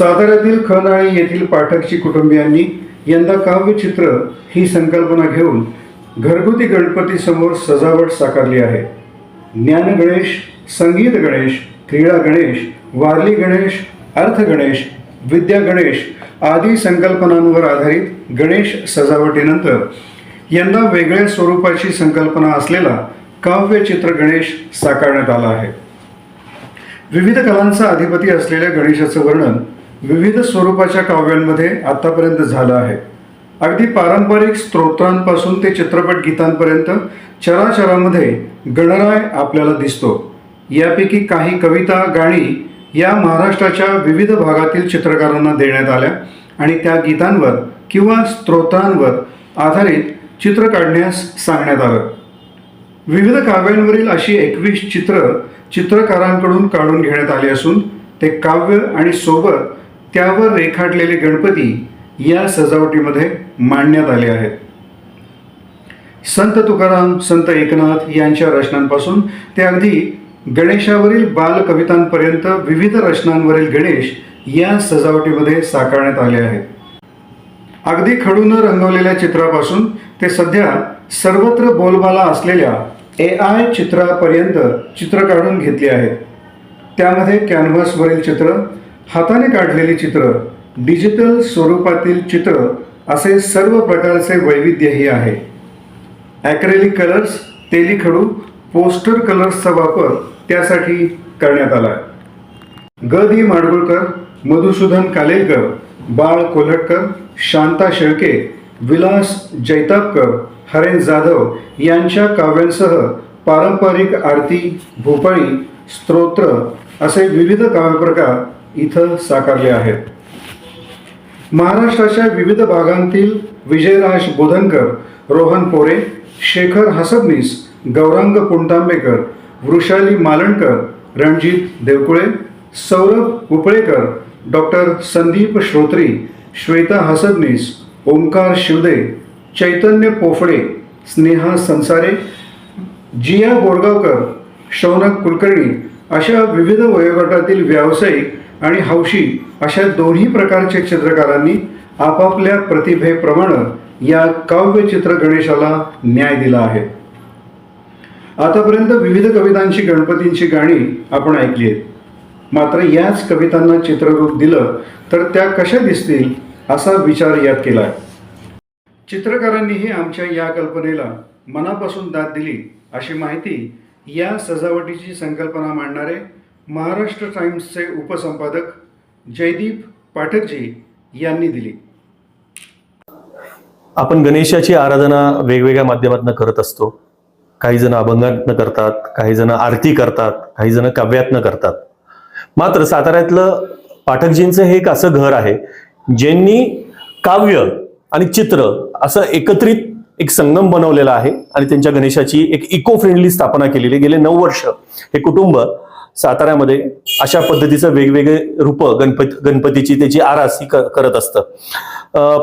साताऱ्यातील खनाळी येथील पाठकची कुटुंबियांनी यंदा काव्यचित्र ही संकल्पना घेऊन घरगुती गणपती समोर सजावट साकारली आहे. ज्ञान गणेश संगीत गणेश क्रीडा गणेश वारली गणेश अर्थ गणेश विद्या गणेश आदी संकल्पनांवर आधारित गणेश सजावटीनंतर यंदा वेगळ्या स्वरूपाची संकल्पना असलेला काव्यचित्र गणेश साकारण्यात आला आहे. विविध कलांचा अधिपती असलेल्या गणेशाचं वर्णन विविध स्वरूपाच्या काव्यांमध्ये आतापर्यंत झालं आहे. अगदी पारंपरिक स्तोत्रांपासून ते चित्रपट गीतांपर्यंत चराचरामध्ये गणराय आपल्याला दिसतो. यापैकी काही कविता गाणी या महाराष्ट्राच्या विविध भागातील चित्रकारांना देण्यात आल्या आणि त्या गीतांवर किंवा स्तोत्रांवर आधारित चित्र काढण्यास सांगण्यात आलं. विविध काव्यांवरील अशी एकवीस चित्र चित्रकारांकडून काढून घेण्यात आली असून ते काव्य आणि सोबत त्यावर रेखाटलेले गणपती या सजावटीमध्ये मांडण्यात आले आहेत. संत तुकाराम संत एकनाथ यांच्या रचनांपासून ते अगदी गणेशावरील बालकवितांपर्यंत विविध रचनांवरील गणेश या सजावटीमध्ये साकारण्यात आले आहेत. अगदी खडून रंगवलेल्या चित्रापासून ते सध्या सर्वत्र बोलबाला असलेल्या ए आय चित्रापर्यंत चित्र काढून घेतली आहेत. त्यामध्ये कॅनव्हासवरील चित्र हाताने काढलेली चित्र डिजिटल स्वरूपातील चित्र असे सर्व प्रकारचे वैविध्यही आहे. ॲक्रेलिक कलर्स तेली खडू पोस्टर कलर्सचा वापर त्यासाठी करण्यात आला. ग दी माडगुळकर मधुसूदन कालेलकर बाळ कोल्हटकर शांता शेळके विलास जैतापकर हरेन जाधव यांच्या काव्यांसह पारंपरिक आरती भोपाळी स्तोत्र असे विविध काव्यप्रकार इथं साकारले आहेत. महाराष्ट्राच्या विविध भागांतील विजयराज बोधनकर रोहन पोरे शेखर हसबनीस गौरांग पुणतांबेकर वृषाली मालणकर रणजित देवकुळे सौरभ उपळेकर डॉक्टर संदीप श्रोत्री श्वेता हसबनीस ओंकार शिवदे चैतन्य पोफळे स्नेहा संसारे जिया बोरगावकर शौनक कुलकर्णी अशा विविध वयोगटातील व्यावसायिक आणि हौशी अशा दोन्ही प्रकारचे चित्रकारांनी आपापल्या प्रतिभेप्रमाणे या काव्यचित्र गणेशाला न्याय दिला आहे. आतापर्यंत विविध कवितांची गणपतींची गाणी आपण ऐकली आहेत. मात्र याच कवितांना चित्ररूप दिलं तर त्या कशा दिसतील असा विचार यात केला आहे. चित्रकारांनीही आमच्या या कल्पनेला मनापासून दाद दिली अशी माहिती या सजावटीची संकल्पना मांडणारे महाराष्ट्र टाइम्सचे उपसंपादक जयदीप पाठकजी यांनी दिली. आपण गणेशाची आराधना वेगवेगळ्या माध्यमातून करत असतो. काही जण अभंगातनं करतात काही जण आरती करतात काही जण काव्यातनं करतात. मात्र साताऱ्यातलं पाठकजींचं हे एक असं घर आहे ज्यांनी काव्य आणि चित्र असं एकत्रित एक संगम बनवलेला आहे आणि त्यांच्या गणेशाची एक इको फ्रेंडली स्थापना केलेली गेले नऊ वर्ष हे कुटुंब साताऱ्यामध्ये अशा पद्धतीचं वेगवेगळे रूप गणपती गणपतीची त्याची आरास ही करत असतं.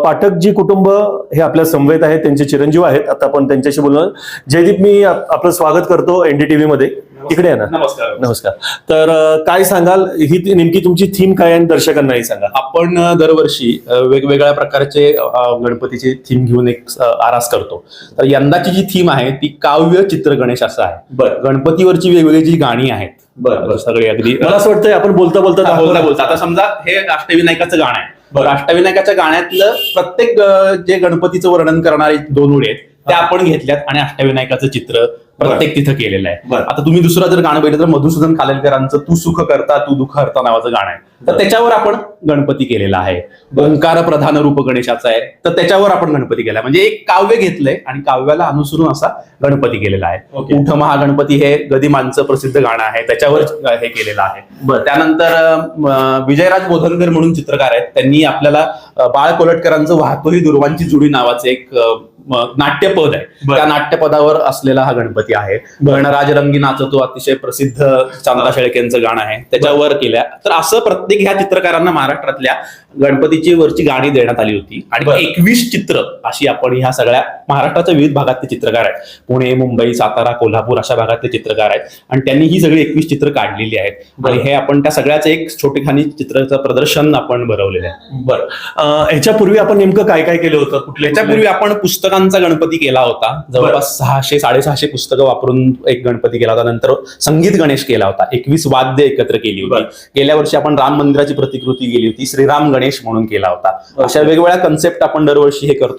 पाठक जी कुटुंब हे आपल्या समवेत आहेत त्यांचे चिरंजीव आहेत. आता आपण त्यांच्याशी बोलणार. जयदीप मी आपलं स्वागत करतो एनडीटीव्ही मध्ये इकडे आहे ना. नमस्कार नमस्कार. तर अं, काय सांगाल? ही ती- नेमकी तुमची थीम काय आहे आणि दर्शकांनाही सांगा. आपण अ, दरवर्षी अ, वेगवेगळ्या प्रकारचे अ, गणपतीची थीम घेऊन एक अ, आरास करतो. तर यंदाची जी थीम आहे ती काव्य चित्र गणेश असं आहे. बरं. गणपतीवरची वेगवेगळी जी गाणी आहेत बरं, बरं. सगळी अगदी मला असं वाटतंय आपण बोलता बोलता आता बोलता. बोलता. आता समजा हे अष्टविनायकाचं गाणं आहे. बरं. अष्टविनायकाच्या गाण्यातलं प्रत्येक अ, जे गणपतीचं वर्णन करणारे दोन ओळी आहेत त्या आपण घेतल्यात आणि अष्टविनायकाचं चित्र प्रत्येक तिथं केलेलं आहे. आता तुम्ही दुसरं जर गाणं बघितलं तर मधुसूदन खालेलकरांचं तू सुख करता तू दुःख हरता नावाचं गाणं आहे. तर. त्याच्यावर आपण गणपती केलेला आहे. ओंकार प्रधान रूप गणेशाचा आहे. तर त्याच्यावर आपण गणपती केला. म्हणजे एक काव्य घेतलंय आणि काव्याला अनुसरून असा गणपती केलेला आहे. उठ महागणपती हे गदिमांचं प्रसिद्ध गाणं आहे. त्याच्यावर हे केलेलं आहे. बरं. त्यानंतर विजयराज बोधनकर म्हणून चित्रकार आहेत. त्यांनी आपल्याला बाळ कोलटकरांचं वाहतोही दुर्वांची जुडी नावाचं एक नाट्यपद आहे. त्या नाट्यपदावर असलेला हा गणपती आहे. गणराज रंगी नाचतो अतिशय प्रसिद्ध चांदा शेळकेंचं गाणं आहे. त्याच्यावर केल्या. तर असं प्रत्येक ह्या चित्रकारांना महाराष्ट्रातल्या गणपतीची वरची गाणी देण्यात आली होती. आणि एकवीस चित्र अशी आपण ह्या सगळ्या महाराष्ट्राच्या विविध भागातले चित्रकार आहेत. पुणे मुंबई सातारा कोल्हापूर अशा भागातले चित्रकार आहेत. आणि त्यांनी ही सगळी एकवीस चित्र काढलेली आहेत. आणि हे आपण त्या सगळ्याचं एक छोटेखानी चित्राचं प्रदर्शन आपण भरवलेलं आहे. बरं. ह्याच्यापूर्वी आपण नेमकं काय काय केलं होतं? कुठल्या त्याच्यापूर्वी आपण पुस्तकांचा गणपती केला होता. जवळपास सहाशे साडेसहाशे पुस्तकं वापरून एक गणपती केला होता. नंतर संगीत गणेश केला होता. एकवीस वाद्य एकत्र केली होती. गेल्या वर्षी आपण राम मंदिराची प्रतिकृती गेली होती. श्रीराम गणेश म्हणून केला होता. अशा वेगवेगळ्या कन्सेप्ट आपण दरवर्षी हे करतो.